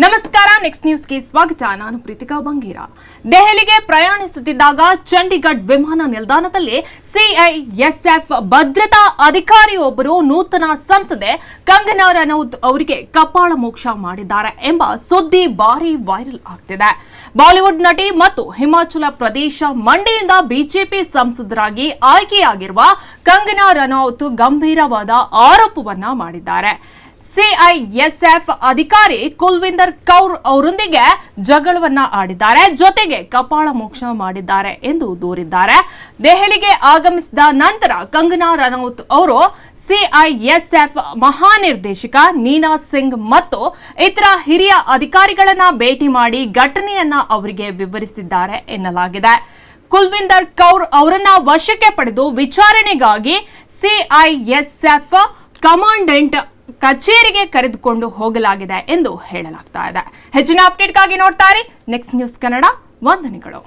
ನಮಸ್ಕಾರ ನೆಕ್ಸ್ಟ್ ನ್ಯೂಸ್ಗೆ ಸ್ವಾಗತ. ನಾನು ಪ್ರೀತಿಕಾ ಬಂಗೀರ. ದೆಹಲಿಗೆ ಪ್ರಯಾಣಿಸುತ್ತಿದ್ದಾಗ ಚಂಡೀಗಢ ವಿಮಾನ ನಿಲ್ದಾಣದಲ್ಲಿ ಸಿಐಎಸ್ಎಫ್ ಭದ್ರತಾ ಅಧಿಕಾರಿಯೊಬ್ಬರು ನೂತನ ಸಂಸದೆ ಕಂಗನಾ ರನೌತ್ ಅವರಿಗೆ ಕಪಾಳ ಮೋಕ್ಷ ಮಾಡಿದ್ದಾರೆ ಎಂಬ ಸುದ್ದಿ ಭಾರಿ ವೈರಲ್ ಆಗ್ತಿದೆ. ಬಾಲಿವುಡ್ ನಟಿ ಮತ್ತು ಹಿಮಾಚಲ ಪ್ರದೇಶ ಮಂಡಿಯಿಂದ ಬಿಜೆಪಿ ಸಂಸದರಾಗಿ ಆಯ್ಕೆಯಾಗಿರುವ ಕಂಗನಾ ರನೌತ್ ಗಂಭೀರವಾದ ಆರೋಪವನ್ನ ಮಾಡಿದ್ದಾರೆ. ಸಿಐಎಸ್ಎಫ್ ಅಧಿಕಾರಿ ಕುಲ್ವಿಂದರ್ ಕೌರ್ ಅವರೊಂದಿಗೆ ಜಗಳವನ್ನ ಆಡಿದ್ದಾರೆ. ಜೊತೆಗೆ ಕಪಾಳ ಮೋಕ್ಷ ಮಾಡಿದ್ದಾರೆ ಎಂದು ದೂರಿದ್ದಾರೆ. ದೆಹಲಿಗೆ ಆಗಮಿಸಿದ ನಂತರ ಕಂಗನಾ ರನೌತ್ ಅವರು ಸಿಐಎಸ್ಎಫ್ ಮಹಾನಿರ್ದೇಶಕ ನೀನಾ ಸಿಂಗ್ ಮತ್ತು ಇತರ ಹಿರಿಯ ಅಧಿಕಾರಿಗಳನ್ನ ಭೇಟಿ ಮಾಡಿ ಘಟನೆಯನ್ನ ಅವರಿಗೆ ವಿವರಿಸಿದ್ದಾರೆ ಎನ್ನಲಾಗಿದೆ. ಕುಲ್ವಿಂದರ್ ಕೌರ್ ಅವರನ್ನ ವಶಕ್ಕೆ ಪಡೆದು ವಿಚಾರಣೆಗಾಗಿ ಸಿಐಎಸ್ಎಫ್ ಕಮಾಂಡೆಂಟ್ ಕಚೇರಿಗೆ ಕರೆದುಕೊಂಡು ಹೋಗಲಾಗಿದೆ ಎಂದು ಹೇಳಲಾಗ್ತಾ ಇದೆ. ಹೆಚ್ಚಿನ ಅಪ್ಡೇಟ್ಗಾಗಿ ನೋಡ್ತಾರೆ ನೆಕ್ಸ್ಟ್ ನ್ಯೂಸ್ ಕನ್ನಡ ವಂದನೆಗಳು